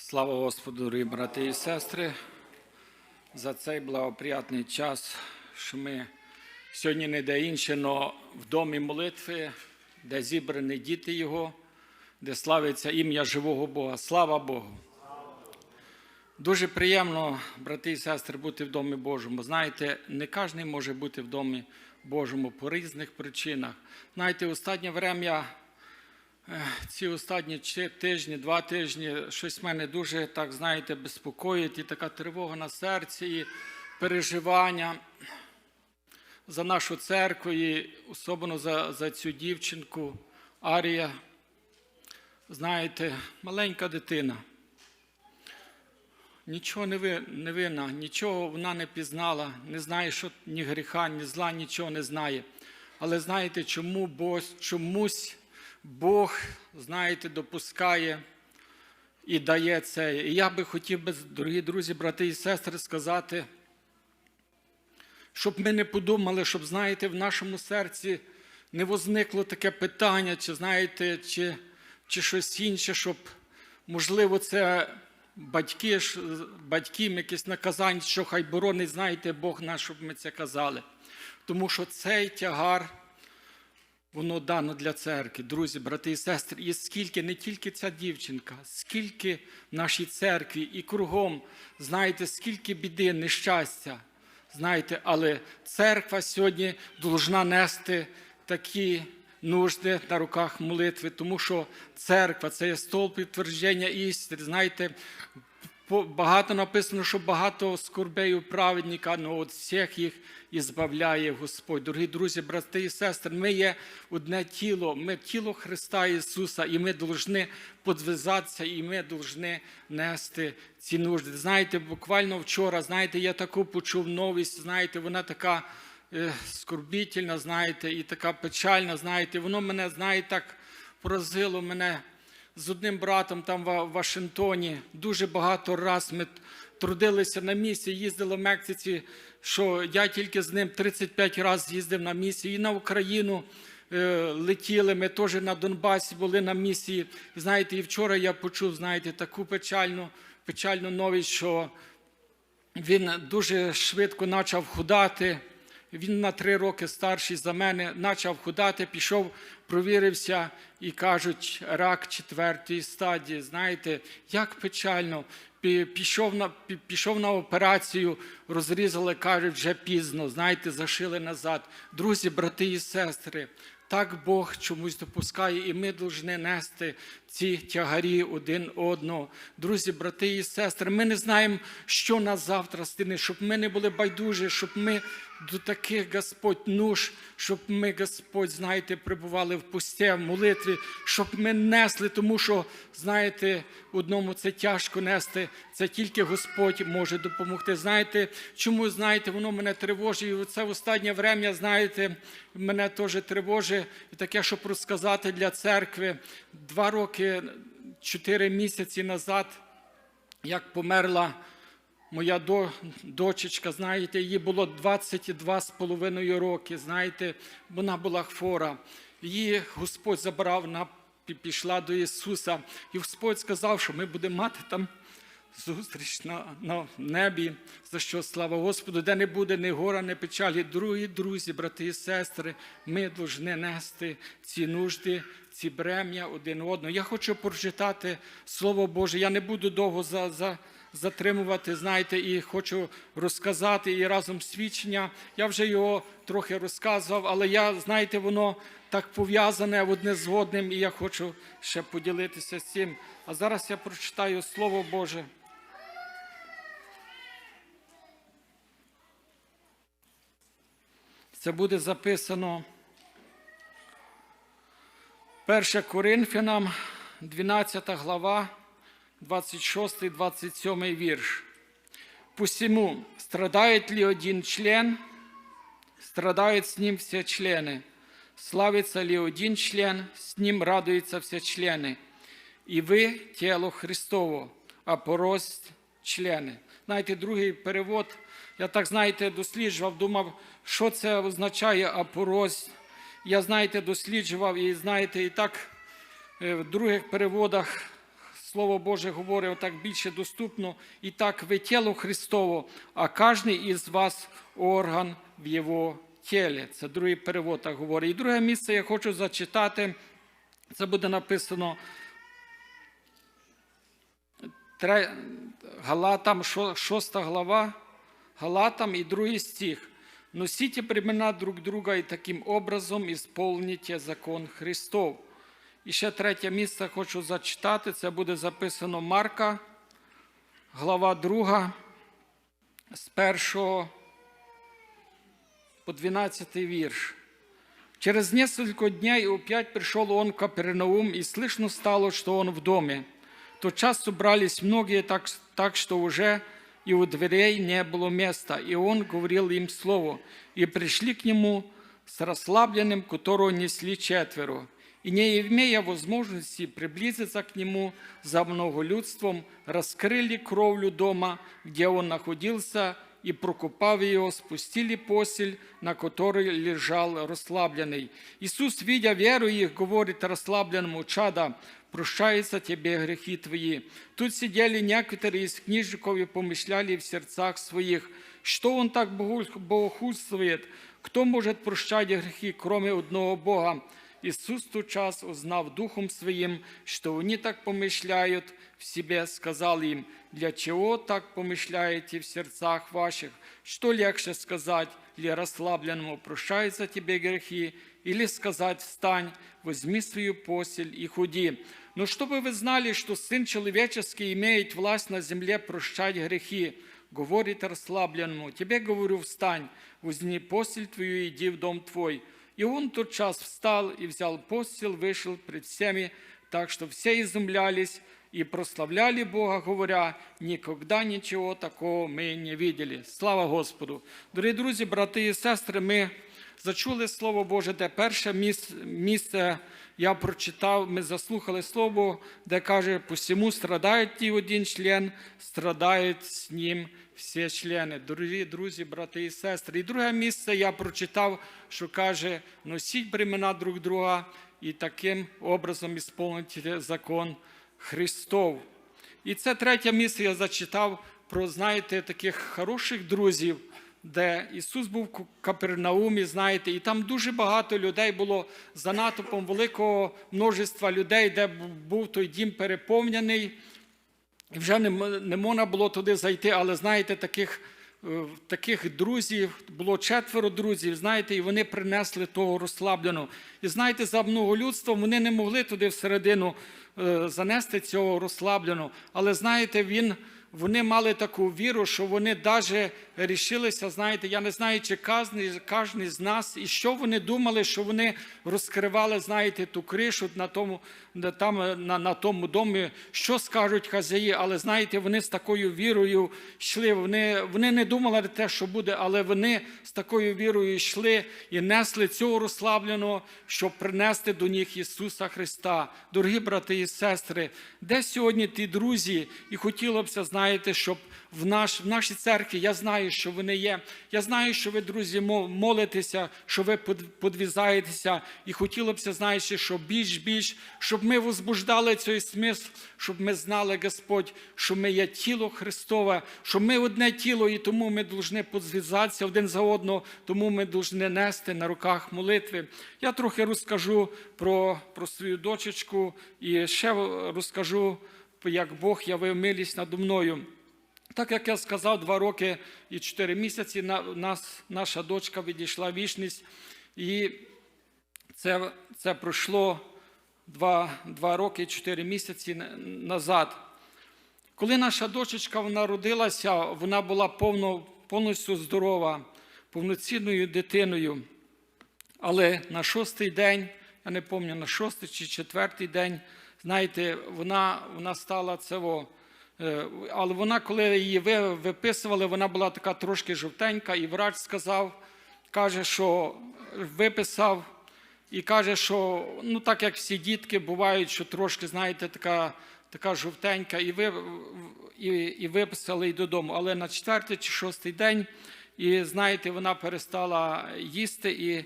Слава Господу, дорогі брати і сестри, за цей благоприятний час, що ми сьогодні не де інше, але в домі молитви, де зібрані діти Його, де славиться ім'я живого Бога. Слава Богу! Дуже приємно, брати і сестри, бути в домі Божому. Знаєте, не кожен може бути в домі Божому по різних причинах. Знаєте, останнє время ці останні тижні, два тижні, щось мене дуже так, знаєте, безпокоїть, і така тривога на серці, і переживання за нашу церкву, і особливо за, за цю дівчинку Арія. Знаєте, маленька дитина. Нічого не ви- винна, нічого вона не пізнала, не знає, що ні гріха, ні зла, нічого не знає. Але знаєте, чому Бог, чомусь Бог, знаєте, допускає і дає це. І я би хотів би, дорогі друзі, брати і сестри, сказати, щоб ми не подумали, щоб, знаєте, в нашому серці не возникло таке питання, чи знаєте, чи, чи щось інше, щоб, можливо, це батьки, батьків якесь наказання, що хай боронить, знаєте, Бог наш, щоб ми це казали. Тому що цей тягар, воно дано для церкви, друзі, брати і сестри. І скільки не тільки ця дівчинка, скільки в нашій церкві і кругом, знаєте, скільки біди, нещастя, знаєте, але церква сьогодні должна нести такі нужди на руках молитви, тому що церква це є столб підтвердження істини. Знаєте, багато написано, що багато скорбей у праведника, але от всіх їх і збавляє Господь. Дорогі друзі, брати і сестри, ми є одне тіло, ми тіло Христа Ісуса, і ми повинні подвизатися, і ми повинні нести ці нужди. Знаєте, буквально вчора, знаєте, я таку почув новість, знаєте, вона така е, скорбітельна, знаєте, і така печальна, знаєте, воно мене, знаєте, так поразило мене з одним братом там в Вашингтоні. Дуже багато раз ми трудилися на місці, їздили в Мексиці, що я тільки з ним 35 разів їздив на місії. І на Україну е, летіли, ми теж на Донбасі були на місії. Знаєте, і вчора я почув, знаєте, таку печальну, печальну новість, що він дуже швидко почав худати. Він на три роки старший за мене, почав худати, пішов, провірився і кажуть, рак четвертої стадії. Знаєте, як печально. Пішов на, пішов на операцію, розрізали, кажуть, вже пізно, знаєте, зашили назад. Друзі, брати і сестри, так Бог чомусь допускає, і ми повинні нести ці тягарі один одного. Друзі, брати і сестри, ми не знаємо, що нас завтра стане, щоб ми не були байдужі, щоб ми до таких Господь нуж, щоб ми, Господь, знаєте, пребували в пусті, в молитві, щоб ми несли, тому що, знаєте, одному це тяжко нести, це тільки Господь може допомогти. Знаєте, чому, знаєте, воно мене тривожить, і це в останнє время, знаєте, мене теж тривожить, і таке, щоб розказати для церкви. Два роки, чотири місяці назад, як померла моя до, дочечка, знаєте, їй було 22 з половиною роки, знаєте, вона була хвора. Її Господь забрав, вона пішла до Ісуса, і Господь сказав, що ми будемо мати там зустріч на, на небі, за що слава Господу, де не буде ні гора, ні печалі. Другі друзі, брати і сестри, ми повинні нести ці нужди, ці брем'я один одного. Я хочу прочитати Слово Боже. Я не буду довго за, за, затримувати, знаєте, і хочу розказати і разом свідчення. Я вже його трохи розказував, але я, знаєте, воно так пов'язане одне з одним, і я хочу ще поділитися з цим. А зараз я прочитаю Слово Боже. Це буде записано 1 Коринфянам, 12 глава, 26-27 вірш. Посему, страдает ли один член, страдают с ним все члены. Славится ли один член, с ним радуются все члены. І ви тіло Христово, а порось члени. Знаєте, другий перевод, я так, знаєте, досліджував, думав, що це означає апорось. Я, знаєте, досліджував і знаєте, і так е, в других переводах Слово Боже говорить так більше доступно. І так ви тіло Христово, а кожен із вас орган в Його тілі. Це другий перевод так говорить. І друге місце я хочу зачитати. Це буде написано Галатам, шо- шоста глава, Галатам и другий стих. Носите времена друг друга і таким образом исполните закон Христов. І ще третє місце хочу зачитати. Це буде записано Марка, глава 2, з 1 по 12 вірш. Через несколько дней опять пришел он в Капернаум, и слышно стало, что он в доме. Тотчас собрались многие, так, так что уже и у дверей не было места, и он говорил им слово. И пришли к нему с расслабленным, которого несли четверо. И не имея возможности приблизиться к нему за многолюдством, раскрыли кровлю дома, где он находился, и, прокупав ее, спустили постель, на которой лежал расслабленный. Иисус, видя веру их, говорит расслабленному чада, прощаются тебе грехи твои. Тут сидели некоторые из книжников и помышляли в сердцах своих, что он так богу- богохульствует, кто может прощать грехи, кроме одного Бога. Иисус в тот час, узнав Духом Своим, что они так помышляют в себе, сказал им, для чего так помышляете в сердцах ваших? Что легче сказать, ли расслабленному прощаются тебе грехи, или сказать, встань, возьми свою постель и худи. Но чтобы вы знали, что Сын Человеческий имеет власть на земле прощать грехи, говорит расслабленному, тебе говорю, встань, возьми постель твою и иди в дом твой. И он тотчас встал и взял постель, вышел пред всеми, так что все изумлялись и прославляли Бога, говоря, никогда ничего такого мы не видели. Слава Господу! Дорогі друзі, брати і сестри, ми зачули Слово Боже, де перше місце я прочитав, ми заслухали Слово, де каже, посему страдає ті один член, страдають з ним всі члени. Дорогі друзі, брати і сестри. І друге місце я прочитав, що каже, носіть бремена друг друга і таким образом ісполнити закон Христов. І це третє місце я зачитав про, знаєте, таких хороших друзів, де Ісус був в Капернаумі, знаєте, і там дуже багато людей було за натовпом великого множества людей, де був той дім переповнений. І вже не, не можна було туди зайти, але знаєте, таких, е, таких друзів, було четверо друзів, знаєте, і вони принесли того розслабленого. І знаєте, за многолюдством вони не могли туди всередину е, занести цього розслабленого. Але знаєте, він. Вони мали таку віру, що вони навіть рішилися, знаєте, я не знаю, чи кожен, кожен з нас, і що вони думали, що вони розкривали, знаєте, ту кришу на тому, там, на, на тому домі, що скажуть хазяї, але знаєте, вони з такою вірою йшли. Вони, вони не думали те, що буде, але вони з такою вірою йшли і несли цього розслабленого, щоб принести до них Ісуса Христа. Дорогі брати і сестри, де сьогодні ті друзі, і хотілося б, знаєте, щоб в, наш, в нашій церкві, я знаю, що вони є. Я знаю, що ви, друзі, мо- молитеся, що ви подвізаєтеся, і хотілося б, знаєте, щоб більш-більш, щоб ми возбуждали цей смисл, щоб ми знали, Господь, що ми є тіло Христове, що ми одне тіло, і тому ми повинні подзв'язатися один за одного, тому ми повинні нести на руках молитви. Я трохи розкажу про, про свою дочечку і ще розкажу, як Бог явив милість надо мною. Так як я сказав, два роки і чотири місяці нас, наша дочка відійшла вічність, і це, це пройшло два, два роки і чотири місяці назад. Коли наша дочечка вона родилася, вона була повно, повністю здорова, повноцінною дитиною. Але на шостий день, я не пам'ятаю, на шостий чи четвертий день, знаєте, вона, вона стала цього. Е, Але вона, коли її ви- виписували, вона була така трошки жовтенька, і врач сказав, каже, що виписав, і каже, що ну так як всі дітки бувають, що трошки, знаєте, така, така жовтенька, і, ви, і, і виписали й додому. Але на четвертий чи шостий день, і знаєте, вона перестала їсти. І,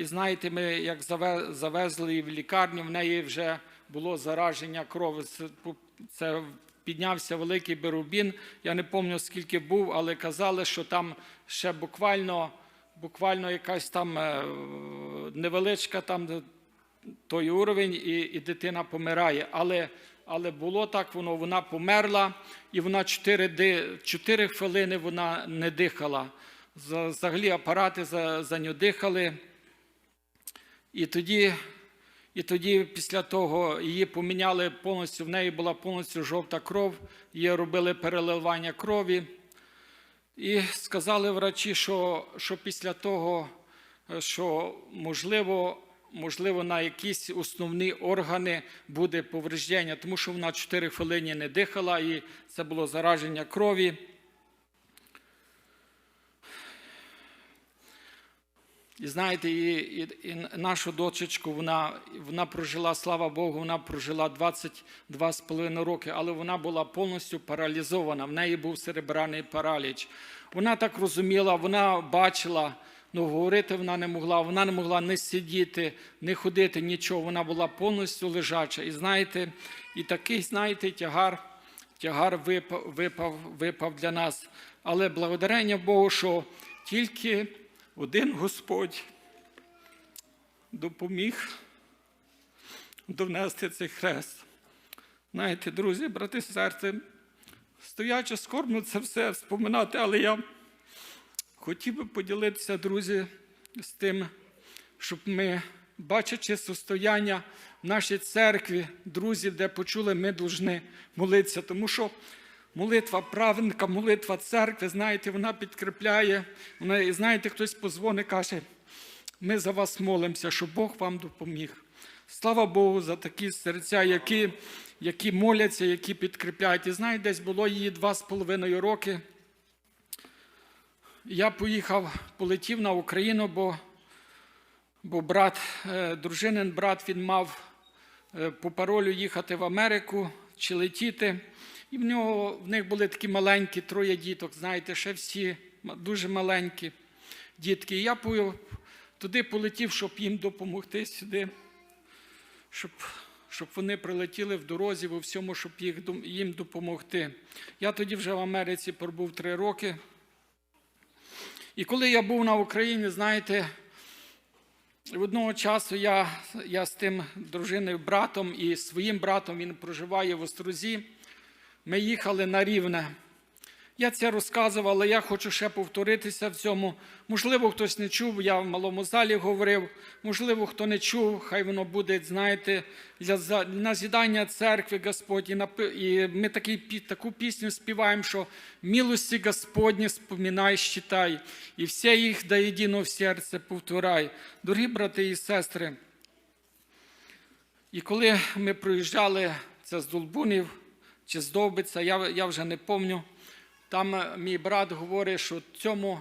і знаєте, ми як заве- завезли її в лікарню, в неї вже було зараження крові. Це це піднявся великий Берубін. Я не пам'ятаю, скільки був, але казали, що там ще буквально, буквально якась там е, невеличка там той уровень, і, і дитина помирає. Але, але було так, воно вона померла, і вона 4, 4 хвилини вона не дихала. Взагалі апарати за, за нього дихали. І тоді, і тоді, після того, її поміняли повністю, в неї була повністю жовта кров, її робили переливання крові. І сказали врачі, що, що після того, що можливо, можливо, на якісь основні органи буде повреждення, тому що вона 4 хвилини не дихала, і це було зараження крові. І знаєте, і, і, і нашу дочечку вона, вона прожила, слава Богу, вона прожила 22,5 роки, але вона була повністю паралізована. В неї був церебральний параліч. Вона так розуміла, вона бачила, ну говорити вона не могла, вона не могла не сидіти, не ходити, нічого. Вона була повністю лежача. І знаєте, і такий, знаєте, тягар, тягар випав, випав, випав для нас. Але благодарення Богу, що тільки один Господь допоміг донести цей хрест. Знаєте, друзі, брати, серце, стоячи скорбно це все вспоминати, але я хотів би поділитися, друзі, з тим, щоб ми, бачачи состояння в нашій церкві, друзі, де почули, ми повинні молитися, тому що молитва праведника, молитва церкви, знаєте, вона підкріпляє. Вона, знаєте, хтось позвонить, каже, ми за вас молимося, щоб Бог вам допоміг. Слава Богу за такі серця, які, які моляться, які підкріпляють. І знаєте, десь було її два з половиною роки. Я поїхав, полетів на Україну, бо, бо брат, е, дружинин брат, він мав е, по паролю їхати в Америку чи летіти. І в нього в них були такі маленькі троє діток, знаєте, ще всі дуже маленькі дітки. І я туди полетів, щоб їм допомогти сюди, щоб, щоб вони прилетіли в дорозі, во всьому, щоб їх, їм допомогти. Я тоді вже в Америці пробув три роки. І коли я був на Україні, знаєте, одного часу я, я з тим дружиною братом і своїм братом, він проживає в Острозі. Ми їхали на рівне. Я це розказував, але я хочу ще повторитися в цьому. Можливо, хтось не чув, я в малому залі говорив. Можливо, хто не чув, хай воно буде, знаєте, для назідання церкви Господь. І, ми такий, таку пісню співаємо, що милості Господні споминай, щитай, і все їх до єдиного в серце повторяй. Дорогі брати і сестри, і коли ми проїжджали це з Долбунів чи з Довбиця, я, я вже не пам'ятаю, там е, мій брат говорить, що в цьому,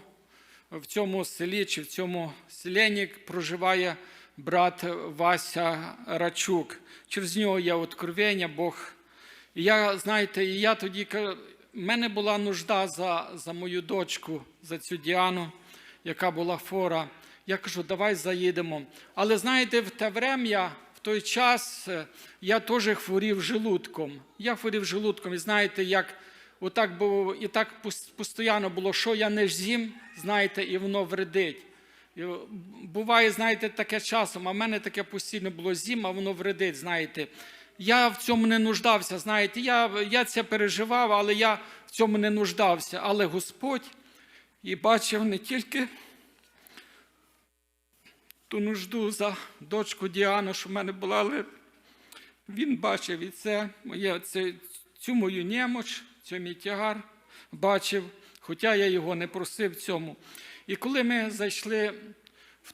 в цьому селі чи в цьому селенні проживає брат Вася Рачук. Через нього є откровення, Бог. І я, знаєте, і я тоді в мене була нужда за, за мою дочку, за цю Діану, яка була фора. Я кажу, давай заїдемо. Але знаєте, в те врем'я, той час е, я теж хворів желудком. Я хворів желудком, і знаєте, як отак було, і так пос- постійно було, що я не з'їм, знаєте, і воно вредить. Буває, знаєте, таке часом, а в мене таке постійно було зім, а воно вредить, знаєте. Я в цьому не нуждався, знаєте, я, я це переживав, але я в цьому не нуждався. Але Господь і бачив не тільки ту нужду за дочку Діану, що в мене була, але він бачив і це, моє, це цю мою немоч, цей мій тягар бачив, хоча я його не просив цьому. І коли ми зайшли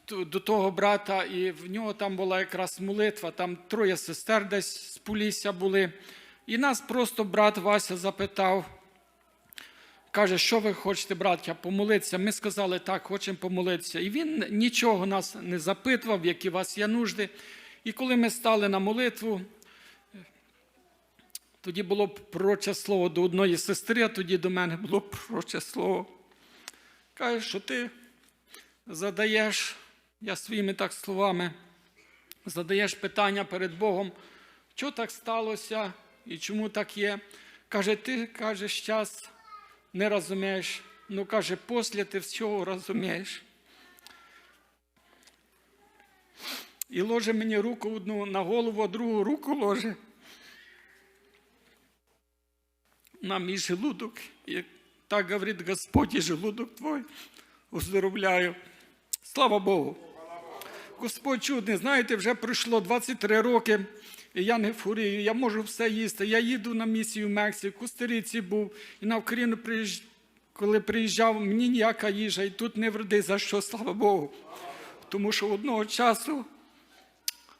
до того брата, і в нього там була якраз молитва, там троє сестер десь з Полісся були. І нас просто брат Вася запитав, каже, що ви хочете, браття, помолитися? Ми сказали, так, хочемо помолитися. І він нічого нас не запитував, які у вас є нужди. І коли ми стали на молитву, тоді було пророче слово до одної сестри, а тоді до мене було пророче слово. Каже, що ти задаєш, я своїми так словами, задаєш питання перед Богом, що так сталося, і чому так є. Каже, ти каже, час не розумієш. Ну каже, після ти всього розумієш. І ложе мені руку одну на голову, а другу руку ложе на мій желудок. І так говорить Господь, і желудок твой оздоровляю. Слава Богу. Господь чудний, знаєте, вже пройшло 23 роки, я не хворію, я можу все їсти. Я їду на місію в Мексику, в Костериці був, і на Україну приїжджав. Коли приїжджав, мені ніяка їжа, і тут не вроди, за що, слава Богу. Тому що одного часу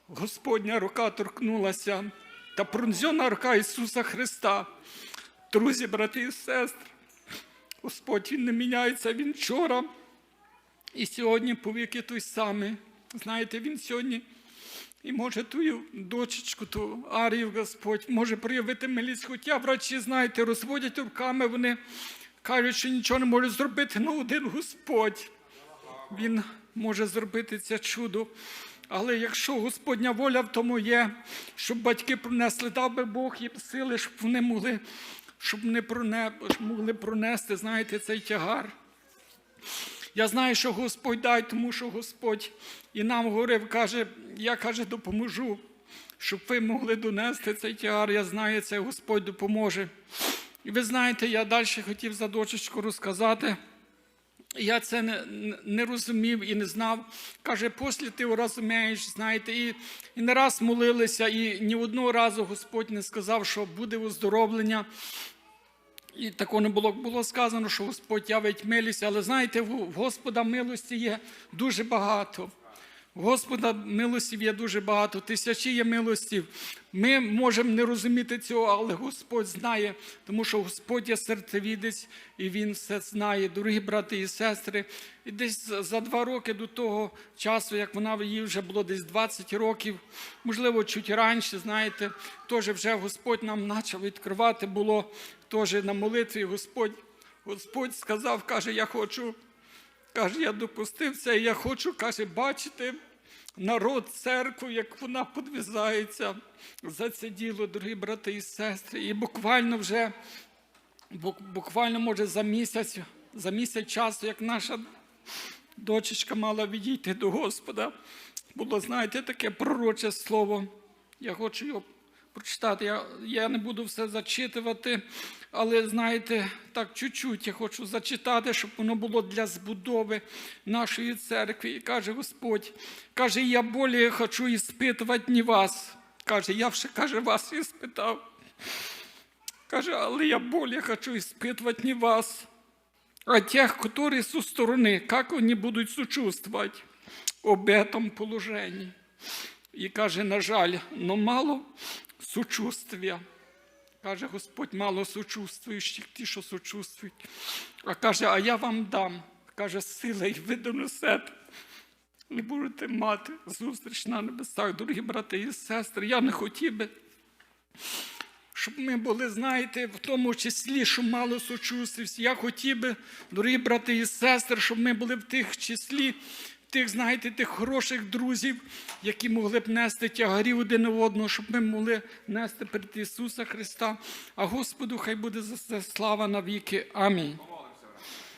Господня рука торкнулася та пронзьона рука Ісуса Христа. Друзі, брати і сестри, Господь Він не міняється, Він вчора і сьогодні повіки той самий. Знаєте, Він сьогодні і може ту дочечку, ту Арію Господь, може проявити милість. Хоча врачі, знаєте, розводять руками, вони кажуть, що нічого не можуть зробити, але один Господь. Він може зробити це чудо. Але якщо Господня воля в тому є, щоб батьки пронесли, дав би Бог їм сили, щоб вони могли, щоб вони проне, могли пронести, знаєте, цей тягар. Я знаю, що Господь дай, тому що Господь і нам говорив, каже, я каже, допоможу, щоб ви могли донести цей тягар. Я знаю, це Господь допоможе. І ви знаєте, я далі хотів за дочечку розказати. Я це не, не розумів і не знав. Каже, після ти розумієш, знаєте, і, і не раз молилися, і ні одного разу Господь не сказав, що буде оздоровлення. І такого не було було сказано, що Господь явить милість, але знаєте, в Господа милості є дуже багато. Господа милостів є дуже багато, тисячі є милостів. Ми можемо не розуміти цього, але Господь знає, тому що Господь є серцевідець і Він все знає, дорогі брати і сестри. І десь за два роки до того часу, як вона їй вже було десь 20 років, можливо, чуть раніше, знаєте, теж вже Господь нам почав відкривати, було теж на молитві Господь. Господь сказав, каже, я хочу. Каже, я допустив це, і я хочу, каже, бачити народ, церкву, як вона подвізається за це діло, дорогі брати і сестри. І буквально вже, буквально, може, за місяць, за місяць часу, як наша дочечка мала відійти до Господа, було, знаєте, таке пророче слово. Я хочу його прочитати. Я, я не буду все зачитувати, але знаєте, так чуть-чуть я хочу зачитати, щоб воно було для збудови нашої церкви. І каже Господь, каже, я более хочу іспитувати не вас. Каже, я вже каже, вас іспитав. Каже, але я более хочу іспитувати не вас, а тех, которые со стороны, как они будут сочувствовать об этом положении. І каже, на жаль, но мало сочувствия. Каже, Господь мало сочувствуючих, ті, що сочувствують. А каже, а я вам дам, каже, сила і ви донесете. І будете мати зустріч на небесах, дорогі брати і сестри. Я не хотів би, щоб ми були, знаєте, в тому числі, що мало сочувствуюсь. Я хотів би, дорогі брати і сестри, щоб ми були в тих числі, тих, знаєте, тих хороших друзів, які могли б нести тягарі один одного, щоб ми могли нести перед Ісуса Христа. А Господу хай буде за це слава навіки. Амінь.